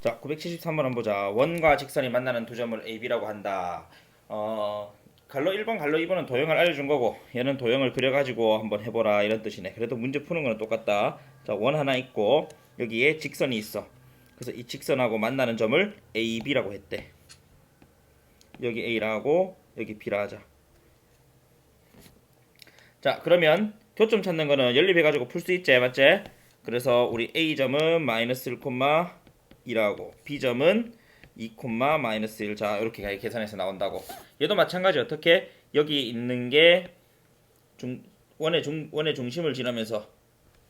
자, 973번 한번 보자. 원과 직선이 만나는 두 점을 AB라고 한다. 어, 갈로 1번, 갈로 2번은 도형을 알려준 거고, 얘는 도형을 그려가지고 한번 해보라 이런 뜻이네. 그래도 문제 푸는 거는 똑같다. 자, 원 하나 있고 여기에 직선이 있어. 그래서 이 직선하고 만나는 점을 AB라고 했대. 여기 A라고 여기 B라 하자. 자, 그러면 교점 찾는 거는 연립해가지고 풀 수 있지, 맞지? 그래서 우리 A점은 마이너스 1,2라고 B점은 2, 마이너스 1. 자, 이렇게 계산해서 나온다고. 얘도 마찬가지 어떻게 여기 있는 게 중, 원의 중 원의 중심을 지나면서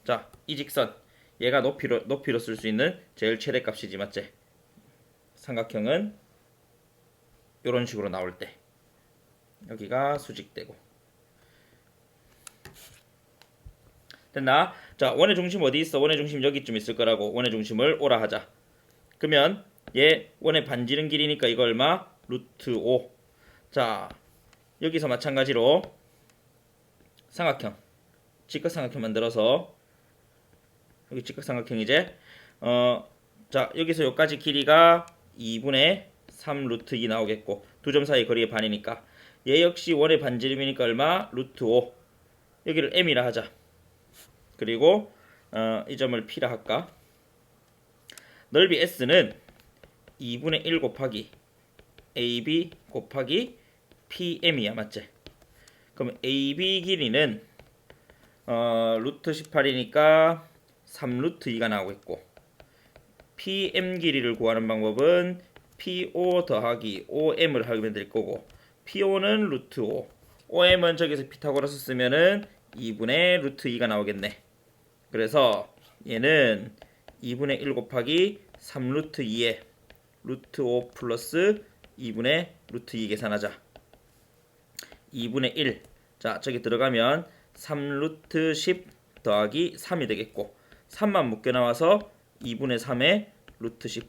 자, 이 직선 얘가 높이로 높이로 쓸 수 있는 제일 최대값이지, 맞지? 삼각형은 이런 식으로 나올 때 여기가 수직되고 됐나? 자, 원의 중심 어디 있어? 원의 중심 여기쯤 있을 거라고. 원의 중심을 오라 하자. 그러면 얘 원의 반지름 길이니까 이거 얼마? 루트 5. 자, 여기서 마찬가지로 삼각형, 직각삼각형 만들어서 여기 직각삼각형 이제 어, 자 여기서 여기까지 길이가 2분의 3 루트 2 나오겠고 두 점 사이 거리의 반이니까 얘 역시 원의 반지름이니까 얼마? 루트 5 여기를 m이라 하자. 그리고 어, 이 점을 p라 할까? 넓이 s는 2분의 1 곱하기 ab 곱하기 pm이야 맞지? 그럼 ab 길이는 어, 루트 18이니까 3 루트 2가 나오겠고 pm 길이를 구하는 방법은 po 더하기 om을 하면 될 거고 po는 루트 5 om은 저기서 피타고라스 쓰면은 2분의 루트 2가 나오겠네. 그래서 얘는 2분의 1 곱하기 3 루트 2에 루트 5 플러스 2분의 루트 2 계산하자. 2분의 1. 자, 저기 들어가면 3 루트 10 더하기 3이 되겠고 3만 묶여 나와서 2분의 3에 루트 10